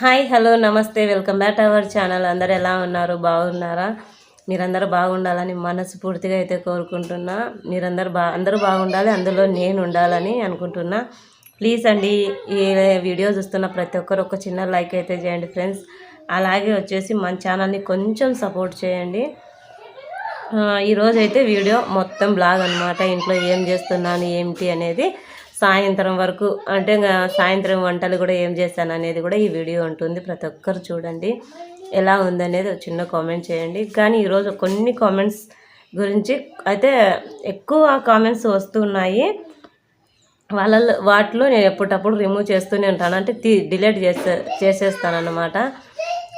Hi hello నమస్తే welcome back to our channel. అందరు ఎలా ఉన్నారు? బాగున్నారా? మీరందరూ బాగుండాలని మనస్ఫూర్తిగా అయితే కోరుకుంటున్నా. మీరందరూ బా అందరూ బాగుండాలి అందులో నేను ఉండాలని అనుకుంటున్నా. ప్లీజ్ అండి ఈ వీడియో చూస్తున్న ప్రతి ఒక్కరు ఒక చిన్న లైక్ అయితే చేయండి ఫ్రెండ్స్. అలాగే వచ్చేసి మన ఛానల్ని కొంచెం సపోర్ట్ చేయండి. ఈరోజైతే ఈరోజు అయితే వీడియో మొత్తం బ్లాగ్ అనమాట ఇంట్లో ఏం చేస్తున్నాను ఏమిటి అనేది సాయంత్రం వరకు అంటే ఇంకా సాయంత్రం వంటలు కూడా ఏం చేశాను అనేది కూడా ఈ వీడియో ఉంటుంది. ప్రతి ఒక్కరు చూడండి. ఎలా ఉందనేది ఒక చిన్న కామెంట్ చేయండి. కానీ ఈరోజు కొన్ని కామెంట్స్ గురించి అయితే ఎక్కువ కామెంట్స్ వస్తున్నాయి. వాళ్ళ వాటిలో నేను ఎప్పటికప్పుడు రిమూవ్ చేస్తూనే ఉంటాను. అంటే తీ డిలీట్ చేసే చేసేస్తాను అన్నమాట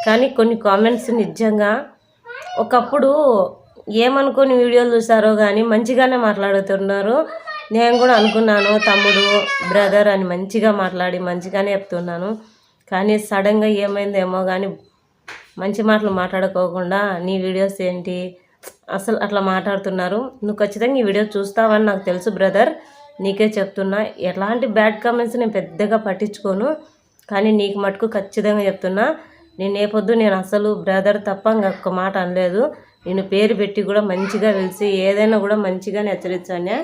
కానీ కొన్ని కామెంట్స్ నిజంగా ఒకప్పుడు ఏమనుకొని వీడియోలు చూసారో కానీ మంచిగానే మాట్లాడుతున్నారు. నేను కూడా అనుకున్నాను తమ్ముడు బ్రదర్ అని మంచిగా మాట్లాడి మంచిగానే చెప్తున్నాను. కానీ సడన్గా ఏమైందేమో కానీ మంచి మాటలు మాట్లాడుకోకుండా నీ వీడియోస్ ఏంటి? అసలు అట్లా మాట్లాడుతున్నారు. నువ్వు ఖచ్చితంగా ఈ వీడియో చూస్తావని నాకు తెలుసు బ్రదర్ నీకే చెప్తున్నా. ఎలాంటి బ్యాడ్ కామెంట్స్ నేను పెద్దగా పట్టించుకోను. కానీ నీకు మటుకు ఖచ్చితంగా చెప్తున్నా. నేను ఏ పొద్దు నేను అసలు బ్రదర్ తప్ప ఇంకొక మాట అనలేదు. నేను పేరు పెట్టి కూడా మంచిగా పిలిచి ఏదైనా కూడా మంచిగానే హెచ్చరించానే.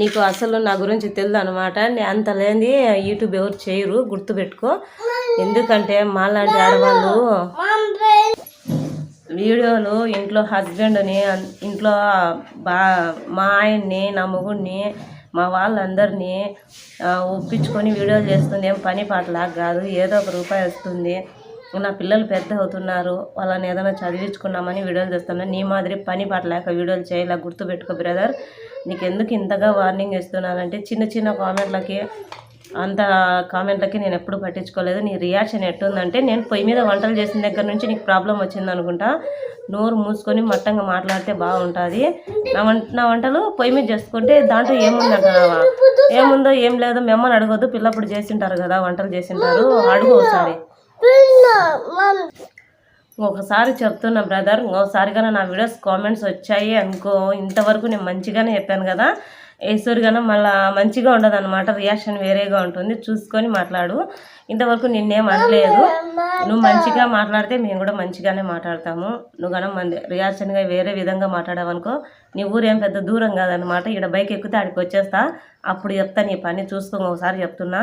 నీకు అసలు నా గురించి తెలియదు అనమాట అంత లేని యూట్యూబ్ ఎవరు చేయరు గుర్తుపెట్టుకో. ఎందుకంటే మాలాంటి ఆడవాళ్ళు వీడియోలు ఇంట్లో హస్బెండ్ని ఇంట్లో బా మా ఆయన్ని నా మొగుడిని మా వాళ్ళందరినీ ఒప్పించుకొని వీడియోలు చేస్తుంది. ఏం పని పాటలాగా కాదు ఏదో ఒక రూపాయి వస్తుంది. నా పిల్లలు పెద్ద అవుతున్నారు వాళ్ళని ఏదైనా చదివించుకున్నామని వీడియోలు చేస్తున్నాను నీ మాదిరి పని పాటలేక వీడియోలు చేయలేక గుర్తుపెట్టుకో బ్రదర్. నీకు ఎందుకు ఇంతగా వార్నింగ్ ఇస్తున్నానంటే చిన్న చిన్న కామెంట్లకి అంత కామెంట్లకి నేను ఎప్పుడు పట్టించుకోలేదు. నీ రియాక్షన్ ఎట్టుందంటే నేను పొయ్యి మీద వంటలు చేసిన దగ్గర నుంచి నీకు ప్రాబ్లం వచ్చింది అనుకుంటా. నోరు మూసుకొని మట్టంగా మాట్లాడితే బాగుంటుంది. నా వంట నా వంటలు పొయ్యి మీద చేసుకుంటే దాంట్లో ఏముందంట ఏముందో ఏం లేదో మిమ్మల్ని అడగొద్దు. పిల్లప్పుడు చేసింటారు కదా వంటలు చేసింటారు. అడుగు ఒకసారి. ఒకసారి చెప్తున్నా బ్రదర్. ఇంకోసారి కానీ నా వీడియోస్ కామెంట్స్ వచ్చాయి అనుకో. ఇంతవరకు నేను మంచిగానే చెప్పాను కదా. ఈశ్వర్ గానే మళ్ళీ మంచిగా ఉండదు అనమాట రియాక్షన్ వేరేగా ఉంటుంది. చూసుకొని మాట్లాడు. ఇంతవరకు నిన్నేం అనలేదు. నువ్వు మంచిగా మాట్లాడితే మేము కూడా మంచిగానే మాట్లాడతాము. నువ్వు కనుక మంది రియాక్షన్గా వేరే విధంగా మాట్లాడావనుకో నీ ఊరేం పెద్ద దూరం కాదనమాట ఇక్కడ బైక్ ఎక్కితే ఆడికి వచ్చేస్తా. అప్పుడు చెప్తా నీ పని. చూసుకో ఒకసారి చెప్తున్నా.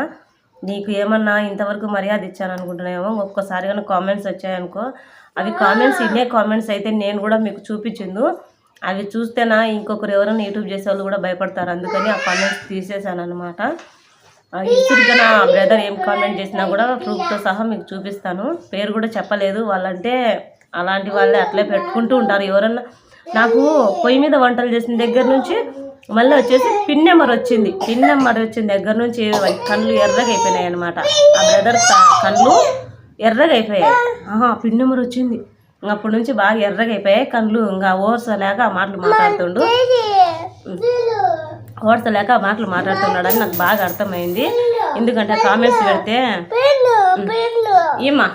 నీకు ఏమన్నా ఇంతవరకు మర్యాద ఇచ్చాను అనుకుంటున్నామో ఒక్కోసారి కానీ కామెంట్స్ వచ్చాయనుకో. అవి కామెంట్స్ ఇన్నే కామెంట్స్ అయితే నేను కూడా మీకు చూపించింది అవి చూస్తేనా ఇంకొకరు ఎవరైనా యూట్యూబ్ చేసే వాళ్ళు కూడా భయపడతారు. అందుకని ఆ కామెంట్స్ తీసేసాను అనమాట ఇసురుగా నా బ్రదర్ ఏం కామెంట్ చేసినా కూడా ప్రూఫ్తో సహా మీకు చూపిస్తాను. పేరు కూడా చెప్పలేదు. వాళ్ళంటే అలాంటి వాళ్ళే అట్లే పెట్టుకుంటూ ఉంటారు. ఎవరన్నా నాకు పొయ్యి మీద వంటలు చేసిన దగ్గర నుంచి మళ్ళీ వచ్చేసి పిన్ నెంబర్ వచ్చింది. పిన్ నెంబర్ వచ్చిన దగ్గర నుంచి కళ్ళు ఎర్రగా అయిపోయినాయి అనమాట ఆ బ్రదర్ కళ్ళు ఎర్రగా అయిపోయాయి ఆహా పిన్ నెంబర్ వచ్చింది అప్పటి నుంచి బాగా ఎర్రగా అయిపోయాయి కళ్ళు ఇంకా ఓర్చలేక ఆ మాటలు మాట్లాడుతుండు. ఓర్సలేక ఆ మాటలు మాట్లాడుతున్నాడని నాకు బాగా అర్థమైంది. ఎందుకంటే కామెంట్స్ పెడితే ఏమా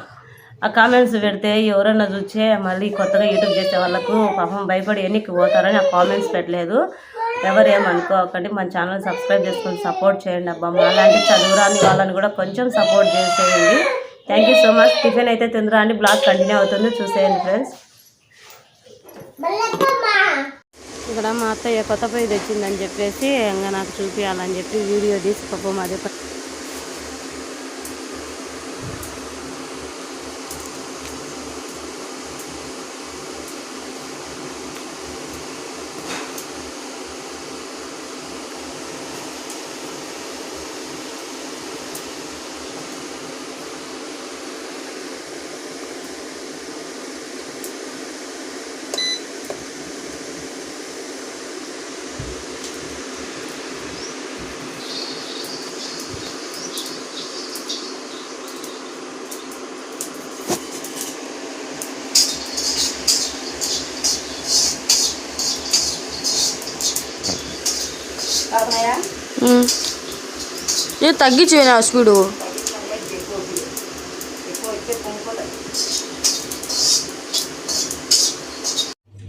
ఆ కామెంట్స్ పెడితే ఎవరన్నా చూచే మళ్ళీ కొత్తగా యూట్యూబ్ చేసే వాళ్ళకు పాపం భయపడి ఎన్నికి పోతారని ఆ కామెంట్స్ పెట్టలేదు. ఎవరేమనుకోకండి మన ఛానల్ సబ్స్క్రైబ్ చేసుకొని సపోర్ట్ చేయండి అబ్బా. అలాంటి చదువురాని వాళ్ళని కూడా కొంచెం సపోర్ట్ చేసేయండి. Thank you so much tiffin అయితే తిందురా అండి బ్లాగ్ కంటిన్యూ అవుతుంది. చూసేయండి ఫ్రెండ్స్ ఇక్కడ మా అత్తయ్య కొత్త పొయ్యి తెచ్చిందని చెప్పేసి ఇంకా నాకు చూపించాలని చెప్పి వీడియో తీసి పాపం అదే ప- నేను తగ్గించేనా స్పీడు?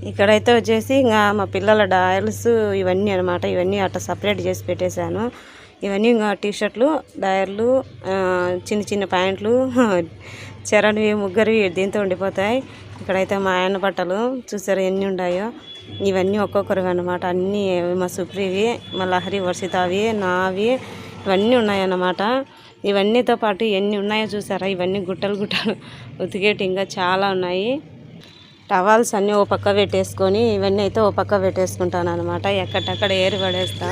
ఇక్కడైతే వచ్చేసి ఇంకా మా పిల్లల డయల్స్ ఇవన్నీ అనమాట ఇవన్నీ అట్లా సపరేట్ చేసి పెట్టేశాను. ఇవన్నీ ఇంకా టీ షర్ట్లు డయర్లు చిన్న చిన్న ప్యాంట్లు చెరనివి ముగ్గురివి దీంతో ఉండిపోతాయి. ఇక్కడైతే మా ఆయన బట్టలు చూసారు ఎన్ని ఉన్నాయో? ఇవన్నీ ఒక్కొక్కరివి అనమాట అన్నీ మా సుప్రీవి మా లహరి వర్షితావి నావి ఇవన్నీ ఉన్నాయన్నమాట. ఇవన్నీతో పాటు ఎన్ని ఉన్నాయో చూసారా? ఇవన్నీ గుట్టలు గుట్టలు ఉతికేటి ఇంకా చాలా ఉన్నాయి. టవాల్స్ అన్నీ ఓ పక్క పెట్టేసుకొని ఇవన్నీ అయితే ఓ పక్క పెట్టేసుకుంటాను అనమాట ఎక్కడెక్కడ ఏరి పడేస్తా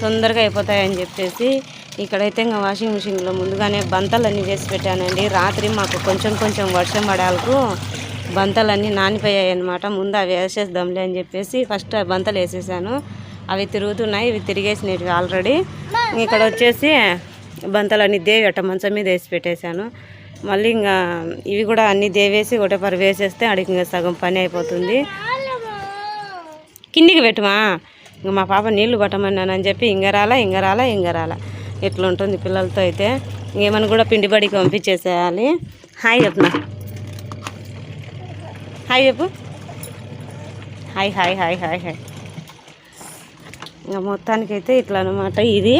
తొందరగా అయిపోతాయని చెప్పేసి ఇక్కడైతే ఇంకా వాషింగ్ మిషన్లో ముందుగానే బంతలన్నీ వేసి పెట్టానండి. రాత్రి మాకు కొంచెం కొంచెం వర్షం పడాలకు బంతలన్నీ నానిపోయాయి అనమాట ముందు అవి వేసేద్దాంలే అని చెప్పేసి ఫస్ట్ బంతలు వేసేసాను. అవి తిరుగుతున్నాయి ఇవి తిరిగేసినవి ఆల్రెడీ. ఇక్కడ వచ్చేసి బంతలన్నీ దేవి అట్ట మంచం మీద వేసి పెట్టేశాను. మళ్ళీ ఇంకా ఇవి కూడా అన్ని దేవేసి ఒకటే పరి వేసేస్తే అడిగి ఇంకా సగం పని అయిపోతుంది. కిందికి పెట్టుమా? ఇంకా మా పాప నీళ్ళు పట్టమన్నానని చెప్పి ఇంగరాల ఇంగరాల ఇంగరాల ఇట్లా ఉంటుంది పిల్లలతో అయితే. ఇంకేమైనా కూడా పిండి బడికి పంపించేసేయాలి. హాయ్ చెప్తున్నా హాయ్ చెప్పు. Hi hi hi hi hi. ఇంకా మొత్తానికైతే ఇట్లా అనమాట ఇది.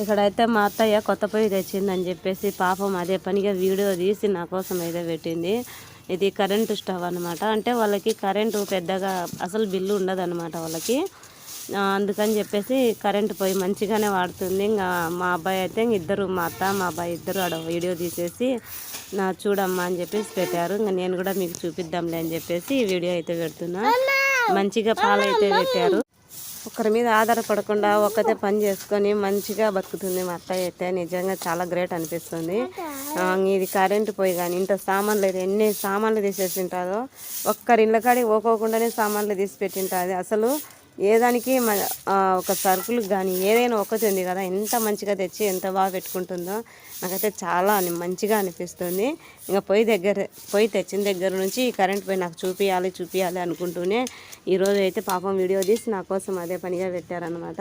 ఇక్కడైతే మా అత్తయ్య కొత్త పొయ్యి తెచ్చిందని చెప్పేసి పాపం అదే పనిగా వీడియో తీసి నా కోసం అయితే పెట్టింది. ఇది కరెంటు స్టవ్ అనమాట అంటే వాళ్ళకి కరెంటు పెద్దగా అసలు బిల్లు ఉండదు అనమాట వాళ్ళకి అందుకని చెప్పేసి కరెంటు పొయ్యి మంచిగానే వాడుతుంది. ఇంకా మా అబ్బాయి అయితే ఇంక ఇద్దరు మా అత్త మా అబ్బాయి ఇద్దరు ఆడ వీడియో తీసేసి నా చూడమ్మా అని చెప్పేసి పెట్టారు. ఇంకా నేను కూడా మీకు చూపిద్దాంలే అని చెప్పేసి ఈ వీడియో అయితే పెడుతున్నా. మంచిగా పాలు అయితే పెట్టారు. ఒకరి మీద ఆధారపడకుండా ఒక్కతే పని చేసుకొని మంచిగా బతుకుతుంది మా అత్తయ్య అయితే. నిజంగా చాలా గ్రేట్ అనిపిస్తుంది. ఇది కరెంటు పోయి కానీ ఇంత సామాన్లు అయితే ఎన్ని సామాన్లు తీసేసి ఉంటుందో ఒక్కరి ఇళ్ళ కాడికి పోకోకుండానే సామాన్లు తీసి పెట్టింటుంది. అసలు ఏ దానికి ఒక సరుకులు కానీ ఏదైనా ఒకటి ఉంది కదా ఎంత మంచిగా తెచ్చి ఎంత బాగా పెట్టుకుంటుందో నాకైతే చాలా అని- మంచిగా అనిపిస్తుంది. ఇంకా పొయ్యి దగ్గర పొయ్యి తెచ్చిన దగ్గర నుంచి కరెంట్ పోయి నాకు చూపించాలి చూపించాలి అనుకుంటూనే ఈరోజు అయితే పాపం వీడియో తీసి నా కోసం అదే పనిగా పెట్టారనమాట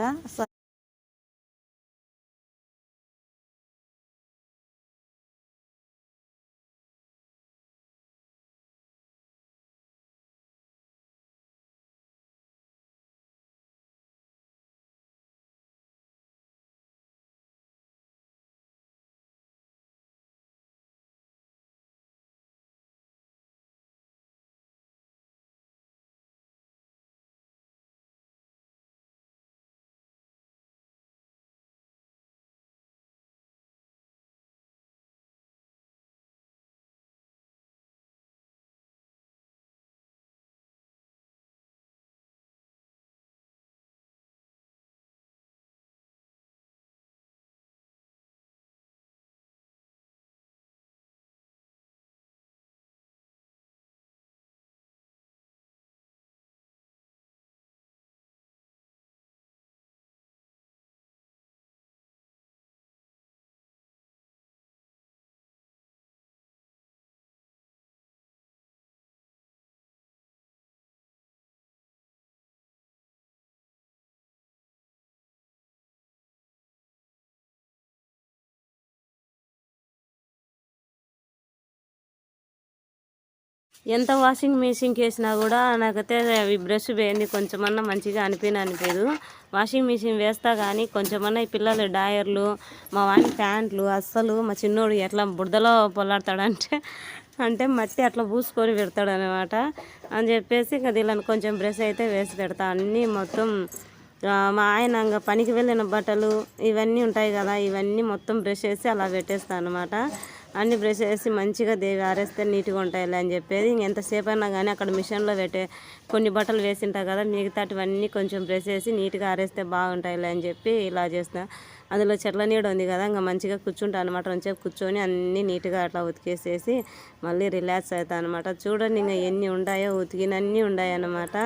ఎంత వాషింగ్ మిషన్కి వేసినా కూడా నాకైతే అవి బ్రష్ వేయండి కొంచెమన్నా మంచిగా అనిపిన అనిపించదు వాషింగ్ మిషన్ వేస్తా కానీ కొంచెమన్నా ఈ పిల్లలు డాయర్లు మా వాని ప్యాంట్లు అస్సలు మా చిన్నోడు ఎట్లా బుడదలో పొలాడతాడంటే అంటే మట్టి అట్లా పూసుకొని పెడతాడు అనమాట అని చెప్పేసి ఇంకా దీళ్ళని కొంచెం బ్రష్ అయితే వేసి పెడతా. అన్నీ మొత్తం మా ఆయన ఇంకా పనికి వెళ్ళిన బట్టలు ఇవన్నీ ఉంటాయి కదా ఇవన్నీ మొత్తం బ్రష్ వేసి అలా పెట్టేస్తాను అనమాట అన్ని బ్రష్ వేసి మంచిగా దేవి ఆరేస్తే నీట్గా ఉంటాయిలే అని చెప్పేది. ఇంక ఎంతసేపు అయినా కానీ అక్కడ మిషన్లో పెట్టే కొన్ని బట్టలు వేసింటా కదా మిగతాటివన్నీ కొంచెం బ్రష్ వేసి నీట్గా ఆరేస్తే బాగుంటాయిలే అని చెప్పి ఇలా చేస్తా. అందులో చెట్ల నీడ ఉంది కదా ఇంకా మంచిగా కూర్చుంటా అనమాట. కొంచెం కూర్చొని అన్నీ నీట్గా అట్లా ఉతికేసేసి మళ్ళీ రిలాక్స్ అవుతా అనమాట. చూడండి ఇంకా ఎన్ని ఉన్నాయో ఉతికినన్నీ ఉన్నాయన్నమాట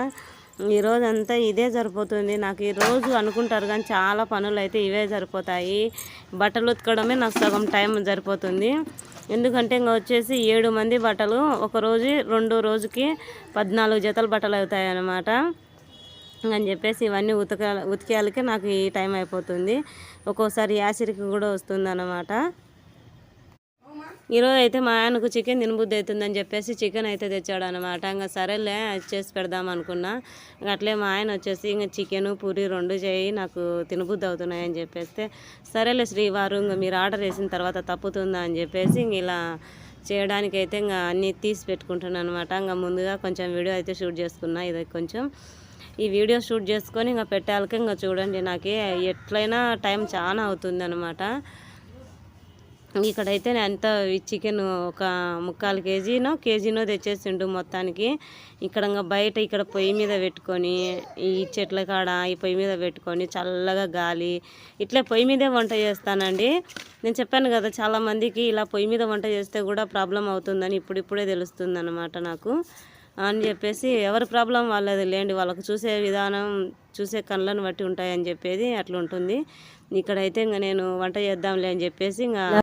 ఈరోజంతా ఈ రోజు అంతా ఇదే సరిపోతుంది. నాకు ఈరోజు అనుకుంటారు కానీ చాలా పనులు అయితే ఇవే సరిపోతాయి. బట్టలు ఉతకడమే నాకు సగం టైం సరిపోతుంది. ఎందుకంటే ఇంకా వచ్చేసి ఏడు మంది బట్టలు ఒకరోజు రెండు రోజుకి పద్నాలుగు జతల బట్టలు అవుతాయి అన్నమాట అని చెప్పేసి ఇవన్నీ ఉతక ఉతికేయాలకే నాకు ఈ టైం అయిపోతుంది. ఒక్కోసారి యాసిరికి కూడా వస్తుంది అన్నమాట ఈరోజు అయితే మా ఆయనకు చికెన్ తినబుద్ధి అవుతుందని చెప్పేసి చికెన్ అయితే తెచ్చాడు అనమాట ఇంకా సరేలే అది చేసి పెడదాం అనుకున్నా. ఇంకా అట్లే మా ఆయన వచ్చేసి ఇంకా చికెను పూరి రెండు చేయి నాకు తినబుద్ధి అవుతున్నాయని చెప్పేస్తే సరేలే శ్రీవారు ఇంకా మీరు ఆర్డర్ వేసిన తర్వాత తప్పుతుందా అని చెప్పేసి ఇంక ఇలా చేయడానికి అయితే ఇంకా అన్నీ తీసి పెట్టుకుంటున్నాను అనమాట ఇంకా ముందుగా కొంచెం వీడియో అయితే షూట్ చేసుకున్నా ఇది కొంచెం. ఈ వీడియో షూట్ చేసుకొని ఇంకా పెట్టాలకి ఇంకా చూడండి నాకు ఎట్లయినా టైం చాలా అవుతుంది అనమాట ఇక్కడైతే ఎంత ఈ చికెన్ ఒక ముక్కాలు కేజీనో కేజీనో తెచ్చేసిండు మొత్తానికి. ఇక్కడ ఇంకా బయట ఇక్కడ పొయ్యి మీద పెట్టుకొని ఈ చెట్ల కాడ ఈ పొయ్యి మీద పెట్టుకొని చల్లగా గాలి ఇట్లే పొయ్యి మీదే వంట చేస్తానండి. నేను చెప్పాను కదా చాలా మందికి ఇలా పొయ్యి మీద వంట చేస్తే కూడా ప్రాబ్లం అవుతుందని ఇప్పుడిప్పుడే తెలుస్తుంది అనమాట నాకు. అని చెప్పేసి ఎవరి ప్రాబ్లం వాళ్ళది లేండి వాళ్ళకు చూసే విధానం చూసే కళ్ళను బట్టి ఉంటాయని చెప్పేది అట్లా ఉంటుంది ఇక్కడైతే ఇంకా నేను వంట చేద్దాంలే అని చెప్పేసి ఇంకా